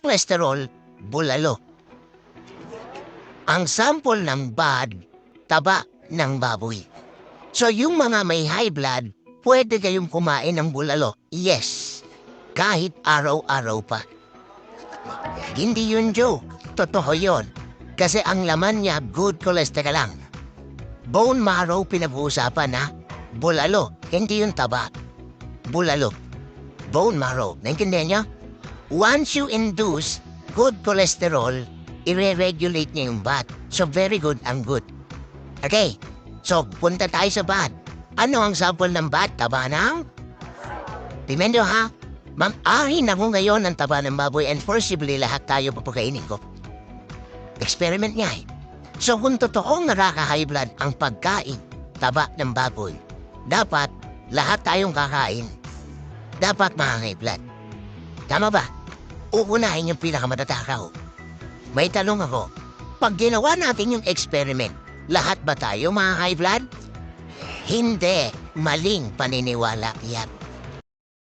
cholesterol, bulalo. Ang sample ng bad, taba ng baboy. So yung mga may high blood, pwede kayong kumain ng bulalo. Yes, kahit araw-araw pa. Hindi yun joke. Totoo yun. Kasi ang laman niya, good cholesterol lang. Bone marrow pinag-uusapan na. Bulalo, hindi yung taba. Bulalo. Bone marrow. Naintindihan niyo? Once you induce good cholesterol, i-regulate niya yung bad. So very good ang good. Okay, so punta tayo sa bad. Ano ang sample ng bad? Taba ng? Pimendo ha? Ma'am, ahin ako ngayon ng taba ng baboy and forcibly lahat tayo papakainin ko. Experiment nga eh. So kung totoong nakaka-high blood ang pagkain, taba ng baboy, dapat lahat tayong kakain. Dapat mga high blood. Tama ba? Uunahin yung pinakamatatakaw. May tanong ako, pag ginawa natin yung experiment, lahat ba tayo mga high blood? Hindi, maling paniniwala yan.